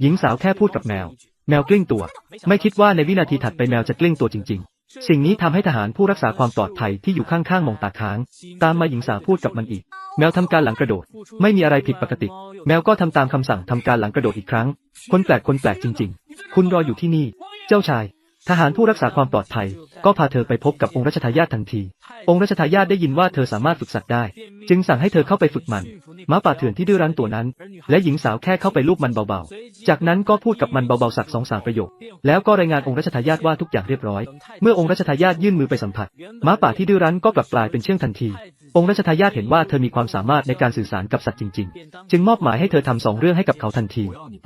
หญิงสาวแค่พูดกับแมว แมวกลิ้งตัว ไม่คิดว่าในวินาทีถัดไปแมวจะกลิ้งตัวจริง ๆ สิ่งนี้ทำให้ทหารผู้รักษาความปลอดภัยที่อยู่ข้างๆมองตาค้าง ตามมาหญิงสาวพูดกับมันอีก แมวทำการหลังกระโดด ไม่มีอะไรผิดปกติ แมวก็ทำตามคำสั่งทำการหลังกระโดดอีกครั้ง คนแปลกคนแปลกจริง ๆ คุณรออยู่ที่นี่ เจ้าชาย ทหารผู้รักษาความปลอดภัย ก็พาเธอไปพบกับองค์รัชทายาททันที องค์รัชทายาทได้ยินว่าเธอสามารถฝึกสัตว์ได้ จึงสั่งให้เธอเข้าไปฝึกมันม้าป่าเถื่อนที่ดื้อรั้นตัวนั้น และหญิงสาวแค่เข้าไปลูบมันเบาๆ จากนั้นก็พูดกับมันเบาๆสักสองสามประโยค แล้วก็รายงานองค์รัชทายาทว่าทุกอย่างเรียบร้อย เมื่อองค์รัชทายาทยื่นมือไปสัมผัสม้าป่าที่ดื้อรั้นก็กลับกลายเป็นเชื่องทันที องค์รัชทายาทเห็นว่าเธอมีความสามารถในการสื่อสารกับสัตว์จริง ๆ จึงมอบหมายให้เธอทำสองเรื่องให้กับเขาทันที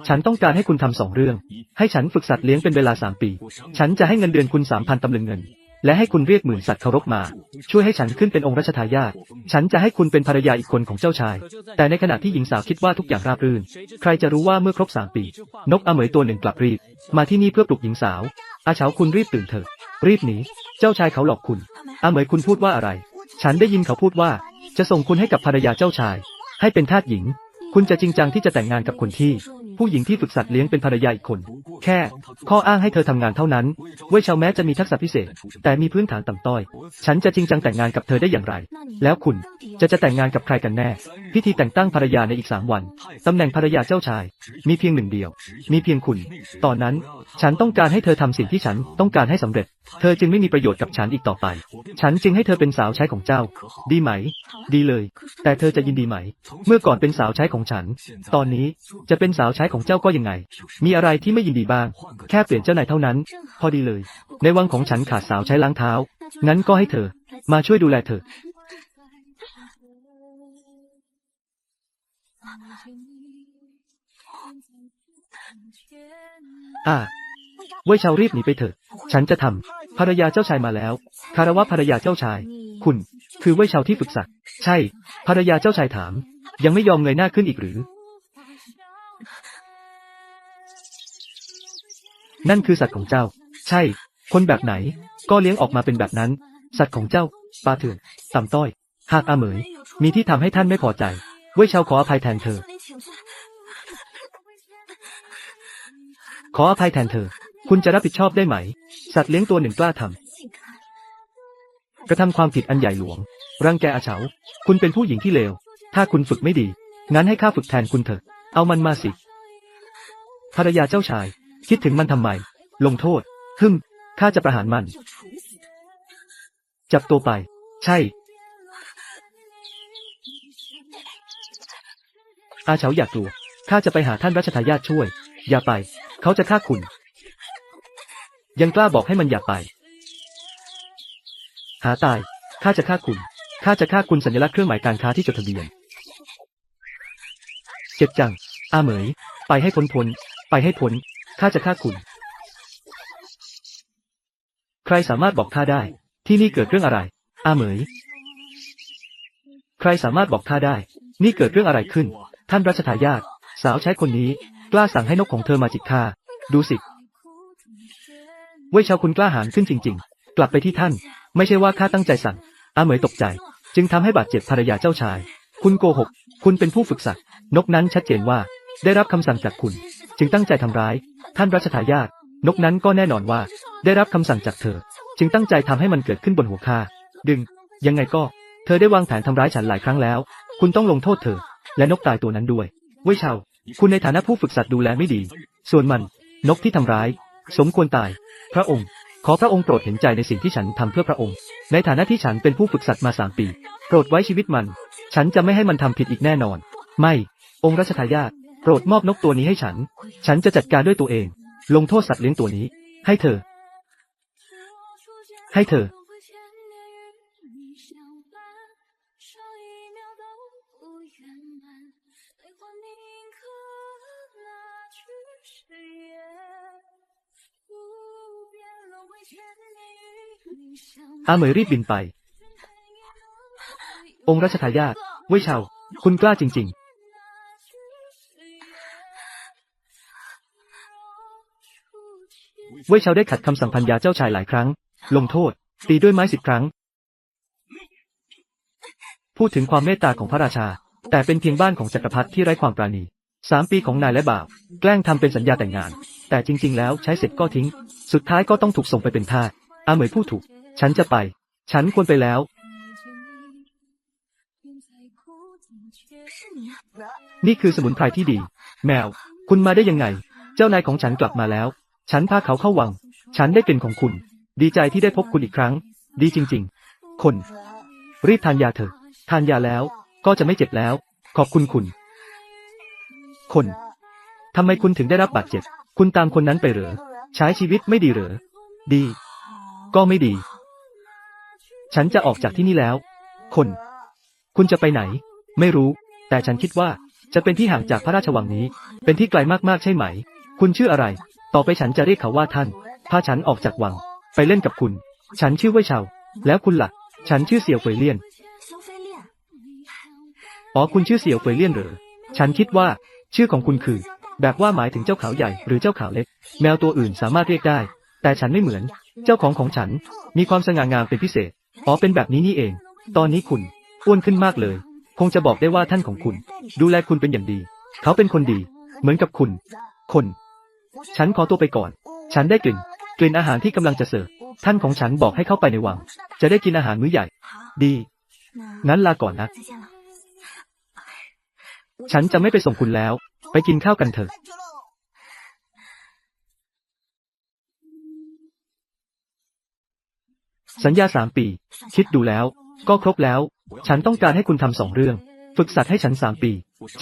ฉันต้องการให้คุณทำสองเรื่อง ให้ฉันฝึกสัตว์เลี้ยงเป็นเวลาสามปี ฉันจะให้เงินเดือนคุณสามพันตำลึงเงิน และให้คุณเรียกหมื่นสัตว์เคารพมา ช่วยให้ฉันขึ้นเป็นองค์รัชทายาท ฉันจะให้คุณเป็นภรรยาอีกคนของเจ้าชาย แต่ในขณะที่หญิงสาวคิดว่าทุกอย่างราบรื่น ใครจะรู้ว่าเมื่อครบสามปี นกอเหมยตัวหนึ่งกลับรีบ มาที่นี่เพื่อปลุกหญิงสาว อาเฉาคุณรีบตื่นเถอะ รีบหนี เจ้าชายเขาหลอกคุณ อาเหมยคุณพูดว่าอะไร ฉันได้ยินเขาพูดว่า จะส่งคุณให้กับภรรยาเจ้าชาย ให้เป็นทาสหญิง คุณจะจริงจังที่จะแต่งงานกับคนที่ผู้หญิงที่ฝึกสัตว์เลี้ยงเป็นภรรยาอีกคน แค่ ข้ออ้างให้เธอทำงานเท่านั้น เว่ยเชาแม้จะมีทักษะพิเศษ แต่มีพื้นฐานต่ำต้อย ฉันจะจริงจังแต่งงานกับเธอได้อย่างไร แล้วคุณจะจะแต่งงานกับใครกันแน่ พิธีแต่งตั้งภรรยาในอีกสามวัน ตำแหน่งภรรยาเจ้าชาย มีเพียงหนึ่งเดียว มีเพียงคุณ ตอนนั้น ฉันต้องการให้เธอทำสิ่งที่ฉันต้องการให้สำเร็จ เธอจึงไม่มีประโยชน์กับฉันอีกต่อไป ฉันจึงให้เธอเป็นสาวใช้ของเจ้า ดีไหม ดีเลย แต่เธอจะยินดีไหม เมื่อก่อนเป็นสาวใช้ของฉัน ตอนนี้จะเป็นสาวใช้ของเจ้าก็ยังไง มีอะไรที่ไม่ยินดีบ้าง แค่เปลี่ยนเจ้านายเท่านั้น พอดีเลย ในวังของฉันขาดสาวใช้ล้างเท้า งั้นก็ให้เธอ มาช่วยดูแลเธอ อ่าเว่ยชาวรีบหนีไปเถิดฉันจะทำภรรยาเจ้าชายมาแล้ว คารวะภรรยาเจ้าชาย คุณ คือเว่ยชาวที่ฝึกสัตว์ใช่ ภรรยาเจ้าชายถาม ยังไม่ยอมเงยหน้าขึ้นอีกหรือ นั่นคือสัตว์ของเจ้า ใช่ คนแบบไหน ก็เลี้ยงออกมาเป็นแบบนั้น สัตว์ของเจ้าปลาเถื่อนต่ำต้อย หากอาเหมย มีที่ทำให้ท่านไม่พอใจเว่ยเชาขออภัยแทนเธอ ขออภัยแทนเธอ คุณจะรับผิดชอบได้ไหม สัตว์เลี้ยงตัวหนึ่งกล้าทำกระทำความผิดอันใหญ่หลวง รังแกอาเฉา คุณเป็นผู้หญิงที่เลว ถ้าคุณฝึกไม่ดี งั้นให้ข้าฝึกแทนคุณเถอะ เอามันมาสิภรรยาเจ้าชาย คิดถึงมันทำไม ลงโทษ ฮึมข้าจะประหารมัน จับตัวไป ใช่ อาเฉาอยากกลัวข้าจะไปหาท่านรัชทายาทช่วย อย่าไป เขาจะฆ่าคุณ ยังกล้าบอกให้มันอย่าไป หาตาย ข้าจะฆ่าคุณ ข้าจะฆ่าคุณสัญลักษณ์เครื่องหมายการค้าที่จดทะเบียน เจ็บจัง อาเหมย ไปให้พ้นพ้น ไปให้พ้น ข้าจะฆ่าคุณ ใครสามารถบอกข้าได้ ที่นี่เกิดเรื่องอะไร อาเหมย ใครสามารถบอกข้าได้ นี่เกิดเรื่องอะไรขึ้น ท่านรัชทายาทสาวใช้คนนี้ กล้าสั่งให้นกของเธอมาจิกข้า ดูสิ เว่ยชาวคุณกล้าหาญขึ้นจริง ๆ กลับไปที่ท่าน ไม่ใช่ว่าข้าตั้งใจสั่ง อาเหมยตกใจ จึงทำให้บาดเจ็บภรรยาเจ้าชาย คุณโกหก คุณเป็นผู้ฝึกสัตว์นกนั้นชัดเจนว่า ได้รับคำสั่งจากคุณ จึงตั้งใจทำร้าย ท่านรัชทายาทนกนั้นก็แน่นอนว่า ได้รับคำสั่งจากเธอ จึงตั้งใจทำให้มันเกิดขึ้นบนหัวข้าดึง ยังไงก็ เธอได้วางแผนทำร้ายฉันหลายครั้งแล้ว คุณต้องลงโทษเธอ และนกตายตัวนั้นด้วยเว่ยเชาคุณในฐานะผู้ฝึกสัตว์ดูแลไม่ดี ส่วนมันนกที่ทำร้าย สมควรตาย พระองค์ ขอพระองค์โปรดเห็นใจในสิ่งที่ฉันทำเพื่อพระองค์ ในฐานะที่ฉันเป็นผู้ฝึกสัตว์มาสามปี โปรดไว้ชีวิตมัน ฉันจะไม่ให้มันทำผิดอีกแน่นอน ไม่ องค์รัชทายาท โปรดมอบนกตัวนี้ให้ฉัน ฉันจะจัดการด้วยตัวเอง ลงโทษสัตว์เลี้ยงตัวนี้ ให้เธอ ให้เธอ อาเหมยรีบบินไป องค์รัชทายาทเว่ยเชาคุณกล้าจริง ๆ เว่ยเชาได้ขัดคำสั่งพันยาเจ้าชายหลายครั้ง ลงโทษ ตีด้วยไม้สิบครั้ง พูดถึงความเมตตาของพระราชา แต่เป็นเพียงบ้านของจักรพรรดิที่ไร้ความปราณีสามปีของนายและบ่าว แกล้งทำเป็นสัญญาแต่งงาน แต่จริง ๆ แล้วใช้เสร็จก็ทิ้ง สุดท้ายก็ต้องถูกส่งไปเป็นทาสอาเหมยพูดถูก ฉันจะไป ฉันควรไปแล้ว นี่คือสมุนไพรที่ดี แมว คุณมาได้ยังไง เจ้านายของฉันกลับมาแล้ว ฉันพาเขาเข้าวัง ฉันได้กลิ่นของคุณ ดีใจที่ได้พบคุณอีกครั้ง ดีจริง ๆ คน รีบทานยาเถอะ ทานยาแล้วก็จะไม่เจ็บแล้ว ขอบคุณคุณ คนทำไมคุณถึงได้รับบาดเจ็บ คุณตามคนนั้นไปเหรอ ใช้ชีวิตไม่ดีเหรอ ดี ก็ไม่ดี ฉันจะออกจากที่นี่แล้ว คน คุณจะไปไหน ไม่รู้ แต่ฉันคิดว่าจะเป็นที่ห่างจากพระราชวังนี้ เป็นที่ไกลมากๆใช่ไหม คุณชื่ออะไร ต่อไปฉันจะเรียกเขาว่าท่าน พาฉันออกจากวัง ไปเล่นกับคุณ ฉันชื่อว่าเฉาแล้วคุณละ่ะ ฉันชื่อเสี่ยวเฟยเลี่ยน อ๋อคุณชื่อเสี่ยวเฟยเลี่ยนเหรอ ฉันคิดว่า ชื่อของคุณคือ แบบว่าหมายถึงเจ้าขาวใหญ่หรือเจ้าขาวเล็ก แมวตัวอื่นสามารถเรียกได้ แต่ฉันไม่เหมือน เจ้าของของฉัน มีความสง่างามเป็นพิเศษ อ๋อเป็นแบบนี้นี่เอง ตอนนี้คุณอ้วนขึ้นมากเลย คงจะบอกได้ว่าท่านของคุณ ดูแลคุณเป็นอย่างดี เขาเป็นคนดี เหมือนกับคุณ คน ฉันขอตัวไปก่อน ฉันได้กลิ่น กลิ่นอาหารที่กำลังจะเสิร์ฟ ท่านของฉันบอกให้เข้าไปในวัง จะได้กินอาหารมื้อใหญ่ ดี งั้นลาก่อนนะ ฉันจะไม่ไปส่งคุณแล้ว ไปกินข้าวกันเถอะ สัญญาสามปี คิดดูแล้ว ก็ครบแล้ว ฉันต้องการให้คุณทำสองเรื่อง ฝึกสัตว์ให้ฉันสามปี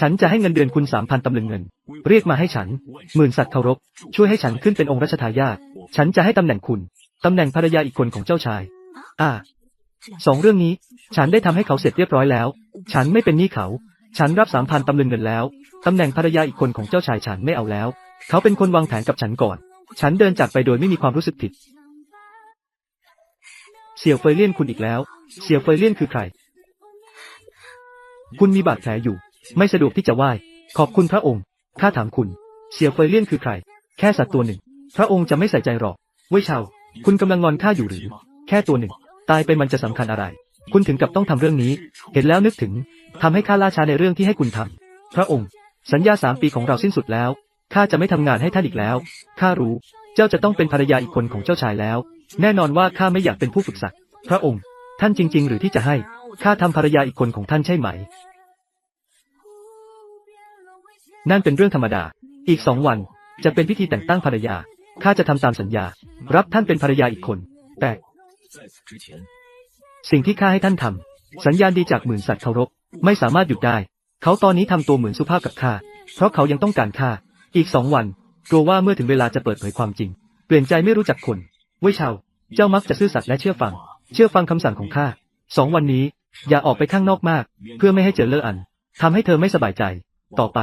ฉันจะให้เงินเดือนคุณสามพันตำลึงเงิน เรียกมาให้ฉัน หมื่นสัตว์เคารพ ช่วยให้ฉันขึ้นเป็นองค์รัชทายาท ฉันจะให้ตำแหน่งคุณ ตำแหน่งภรรยาอีกคนของเจ้าชาย อ่า สองเรื่องนี้ ฉันได้ทำให้เขาเสร็จเรียบร้อยแล้ว ฉันไม่เป็นหนี้เขา ฉันรับสามพันตำลึงเงินแล้ว ตำแหน่งภรรยาอีกคนของเจ้าชายฉันไม่เอาแล้ว เขาเป็นคนวางแผนกับฉันก่อน ฉันเดินจากไปโดยไม่มีความรู้สึกผิด เสี่ยวเฟยเลี่ยนคุณอีกแล้ว เสี่ยวเฟยเลี่ยนคือใคร คุณมีบาดแผลอยู่ ไม่สะดวกที่จะไหว้ ขอบคุณพระองค์ ข้าถามคุณ เสี่ยวเฟยเลี่ยนคือใคร แค่สัตว์ตัวหนึ่ง พระองค์จะไม่ใส่ใจหรอกเว่ยเชาคุณกำลังงอนข้าอยู่หรือ แค่ตัวหนึ่ง ตายไปมันจะสำคัญอะไร คุณถึงกับต้องทำเรื่องนี้ เห็นแล้วนึกถึงทำให้ข้าล่าช้าในเรื่องที่ให้คุณทำพระองค์ สัญญาสามปีของเราสิ้นสุดแล้ว ข้าจะไม่ทำงานให้ท่านอีกแล้ว ข้ารู้ เจ้าจะต้องเป็นภรรยาอีกคนของเจ้าชายแล้ว แน่นอนว่าข้าไม่อยากเป็นผู้ฝึกสัตว์พระองค์ ท่านจริง ๆ หรือที่จะให้ ข้าทำภรรยาอีกคนของท่านใช่ไหม นั่นเป็นเรื่องธรรมดา อีกสองวัน จะเป็นพิธีแต่งตั้งภรรยา ข้าจะทำตามสัญญา รับท่านเป็นภรรยาอีกคน แต่ สิ่งที่ข้าให้ท่านทำ สัญญาณดีจากหมื่นสัตว์เคารพ ไม่สามารถหยุดได้ เขาตอนนี้ทำตัวเหมือนสุภาพกับข้า เพราะเขายังต้องการข้า อีกสองวัน กลัวว่าเมื่อถึงเวลาจะเปิดเผยความจริง เปลี่ยนใจไม่รู้จักคนเว้ยชาวเจ้ามักจะซื่อสัตย์และเชื่อฟัง เชื่อฟังคำสั่งของข้าสองวันนี้ อย่าออกไปข้างนอกมาก เพื่อไม่ให้เจอเลออันทำให้เธอไม่สบายใจ ต่อไป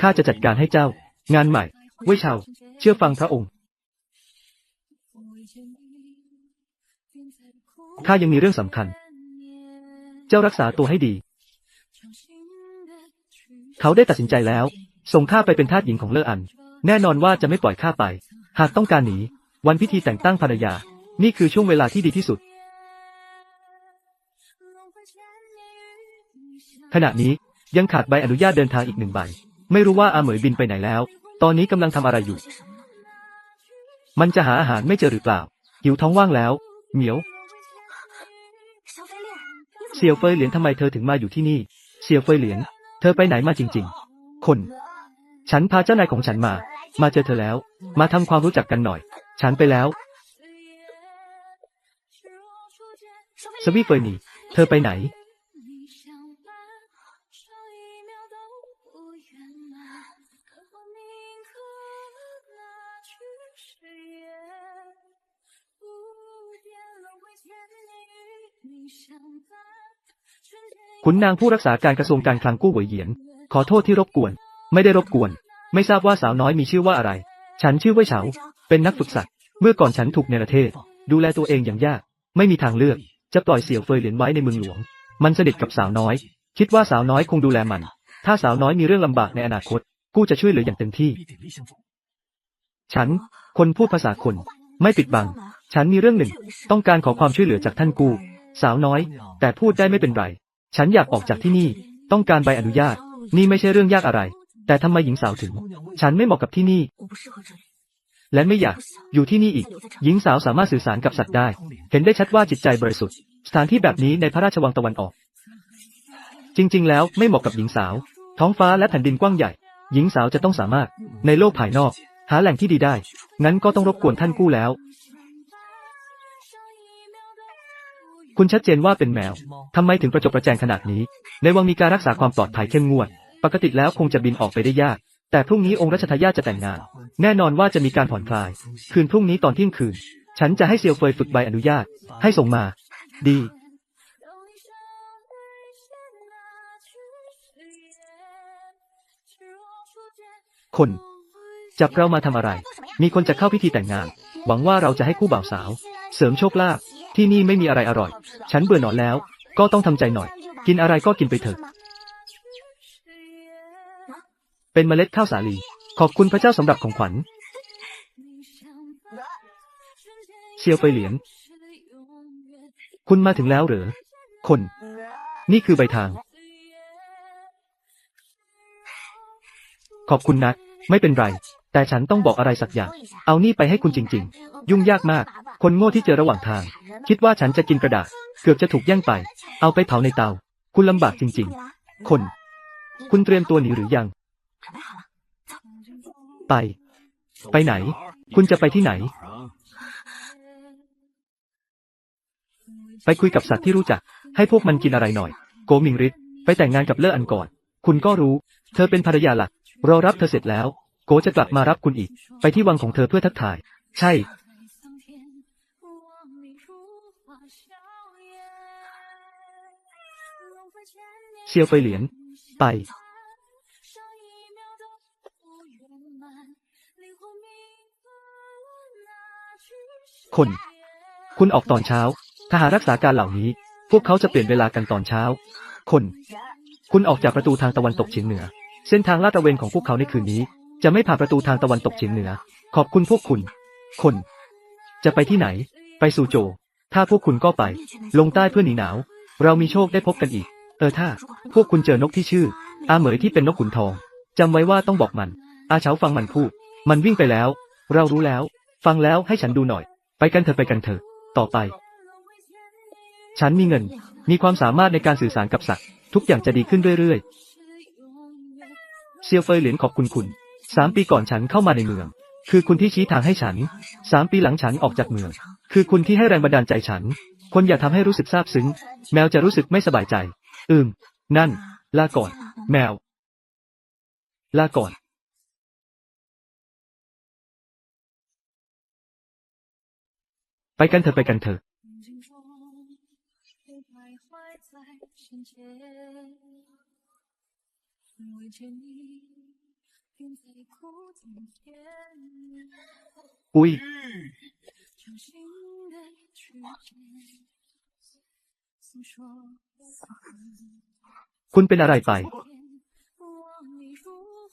ข้าจะจัดการให้เจ้า งานใหม่เว่ยเชาเชื่อฟังพระองค์ข้ายังมีเรื่องสำคัญ เจ้ารักษาตัวให้ดี เขาได้ตัดสินใจแล้ว ส่งข้าไปเป็นทาสหญิงของเลออัน แน่นอนว่าจะไม่ปล่อยข้าไป หากต้องการหนี วันพิธีแต่งตั้งภรรยา นี่คือช่วงเวลาที่ดีที่สุด ขณะนี้ยังขาดใบอนุญาตเดินทางอีกหนึ่งใบ ไม่รู้ว่าอาเหมยบินไปไหนแล้ว ตอนนี้กำลังทำอะไรอยู่ มันจะหาอาหารไม่เจอหรือเปล่า หิวท้องว่างแล้ว เหมียว เสี่ยวเฟยเหลียนทำไมเธอถึงมาอยู่ที่นี่ เสี่ยวเฟยเหลียนเธอไปไหนมาจริง ๆ คน ฉันพาเจ้านายของฉันมา มาเจอเธอแล้ว มาทำความรู้จักกันหน่อย ฉันไปแล้ว สวีเฟยนีเธอไปไหน ขุนนางผู้รักษาการกระทรวงการคลังกู้หวยเหยียน ขอโทษที่รบกวน ไม่ได้รบกวน ไม่ทราบว่าสาวน้อยมีชื่อว่าอะไร ฉันชื่อว่ยเฉา เป็นนักฝึกสัตว์ เมื่อก่อนฉันถูกเนรเทศ ดูแลตัวเองอย่างยาก ไม่มีทางเลือก จะปล่อยเสี่ยวเฟยเหรียญไว้ในเมืองหลวง มันสนิทกับสาวน้อย คิดว่าสาวน้อยคงดูแลมัน ถ้าสาวน้อยมีเรื่องลำบากในอนาคต กูจะช่วยเหลืออย่างเต็มที่ ฉัน คนพูดภาษาคน ไม่ปิดบัง ฉันมีเรื่องหนึ่ง ต้องการขอความช่วยเหลือจากท่านกู สาวน้อย แต่พูดได้ไม่เป็นไร ฉันอยากออกจากที่นี่ ต้องการใบอนุญาต นี่ไม่ใช่เรื่องยากอะไร แต่ทำไมหญิงสาวถึง ฉันไม่เหมาะกับที่นี่ และไม่อยากอยู่ที่นี่อีก หญิงสาวสามารถสื่อสารกับสัตว์ได้ เห็นได้ชัดว่าจิตใจบริสุทธิ์ สถานที่แบบนี้ในพระราชวังตะวันออก จริง ๆ แล้วไม่เหมาะกับหญิงสาว ท้องฟ้าและแผ่นดินกว้างใหญ่ หญิงสาวจะต้องสามารถ ในโลกภายนอก หาแหล่งที่ดีได้ งั้นก็ต้องรบกวนท่านกู้แล้ว คุณชัดเจนว่าเป็นแมวทำไมถึงประจบประแจงขนาดนี้ ในวังมีการรักษาความปลอดภัยเข้มงวด ปกติแล้วคงจะบินออกไปได้ยาก แต่พรุ่งนี้องค์รัชทายาทจะแต่งงาน แน่นอนว่าจะมีการผ่อนคลาย คืนพรุ่งนี้ตอนเที่ยงคืน ฉันจะให้เซียวเฟยฝึกใบอนุญาต ให้ส่งมา ดี คน จับเรามาทำอะไร มีคนจะเข้าพิธีแต่งงาน หวังว่าเราจะให้คู่บ่าวสาว เสริมโชคลาภที่นี่ไม่มีอะไรอร่อย ฉันเบื่อหนอนแล้ว ก็ต้องทำใจหน่อย กินอะไรก็กินไปเถอะ เป็นเมล็ดข้าวสาลี ขอบคุณพระเจ้าสำหรับของขวัญเชียวไปเหลียง คุณมาถึงแล้วเหรอ คน นี่คือใบทาง ขอบคุณนัก ไม่เป็นไร แต่ฉันต้องบอกอะไรสักอย่าง เอานี่ไปให้คุณจริง ๆ ยุ่งยากมาก คนโง่ที่เจอระหว่างทาง คิดว่าฉันจะกินกระดาษ เกือบจะถูกแย่งไป เอาไปเผาในเตา คุณลำบากจริง ๆ คน คุณเตรียมตัวหนีหรือยัง ไป ไปไหน คุณจะไปที่ไหน ไปคุยกับสัตว์ที่รู้จัก ให้พวกมันกินอะไรหน่อย โกมิงริดไปแต่งงานกับเล่ออันก่อน คุณก็รู้ เธอเป็นภรรยาหลัก รอรับเธอเสร็จแล้ว โกจะกลับมารับคุณอีก ไปที่วังของเธอเพื่อทักทาย ใช่ เซียวเฟยเหลียนไป คน คุณออกตอนเช้า ทหารรักษาการเหล่านี้ พวกเขาจะเปลี่ยนเวลากันตอนเช้า คน คุณออกจากประตูทางตะวันตกเฉียงเหนือ เส้นทางลาดตระเวนของพวกเขาในคืนนี้ จะไม่ผ่านประตูทางตะวันตกเฉียงเหนือ ขอบคุณพวกคุณ คน จะไปที่ไหน ไปสู่โจ ถ้าพวกคุณก็ไป ลงใต้เพื่อหนีหนาว เรามีโชคได้พบกันอีก เออถ้า พวกคุณเจอนกที่ชื่อ อาเหมยที่เป็นนกขุนทองจำไว้ว่าต้องบอกมัน อาเฉาฟังมันพูด มันวิ่งไปแล้ว เรารู้แล้ว ฟังแล้วให้ฉันดูหน่อย ไปกันเถอะไปกันเถอะ ต่อไป ฉันมีเงิน มีความสามารถในการสื่อสารกับสัตว์ ทุกอย่างจะดีขึ้นเรื่อยๆ เซียวเฟยเหลียนขอบคุณคุณสามปีก่อนฉันเข้ามาในเมือง คือคุณที่ชี้ทางให้ฉัน สามปีหลังฉันออกจากเมือง คือคุณที่ให้แรงบันดาลใจฉัน คนอย่าทำให้รู้สึกซาบซึ้ง แมวจะรู้สึกไม่สบายใจ อืม นั่น ลาก่อน แมว ลาก่อน ไปกันเถอะไปกันเถอะอุ้ยคุณเป็นอะไรไป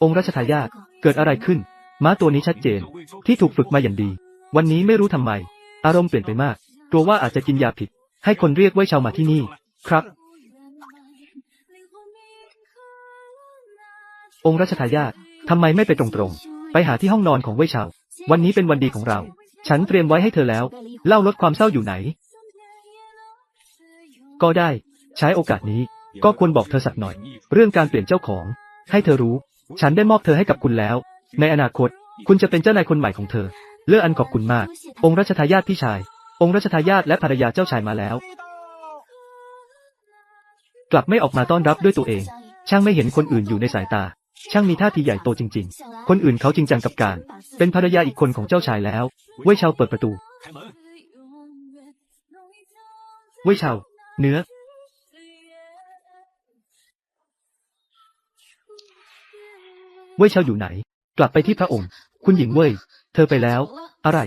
องค์รัชทายาทเกิดอะไรขึ้น ม้าตัวนี้ชัดเจน ที่ถูกฝึกมาอย่างดี วันนี้ไม่รู้ทำไม อารมณ์เปลี่ยนไปมาก กลัวว่าอาจจะกินยาผิด ให้คนเรียกไว้ชาวมาที่นี่ ครับ องค์รัชทายาททำไมไม่ไปตรงๆ ไปหาที่ห้องนอนของเว่ยชาว วันนี้เป็นวันดีของเรา ฉันเตรียมไว้ให้เธอแล้ว เล่าลดความเศร้าอยู่ไหน ก็ได้ ใช้โอกาสนี้ ก็ควรบอกเธอสักหน่อย เรื่องการเปลี่ยนเจ้าของ ให้เธอรู้ ฉันได้มอบเธอให้กับคุณแล้ว ในอนาคต คุณจะเป็นเจ้านายคนใหม่ของเธอ เลืออันขอบคุณมาก องค์รัชทายาทพี่ชาย องค์รัชทายาทและภรรยาเจ้าชายมาแล้ว กลับไม่ออกมาต้อนรับด้วยตัวเอง ช่างไม่เห็นคนอื่นอยู่ในสายตา ช่างมีท่าทีใหญ่โตจริง ๆ คนอื่นเขาจริงจังกับการ เป็นภรรยาอีกคนของเจ้าชายแล้ว เว่ยเชาเปิดประตู เว่ยเชาเนื้อ เว่ยเชาอยู่ไหน กลับไปที่พระองค์ คุณหญิงเว่ย เธอไปแล้ว อะไร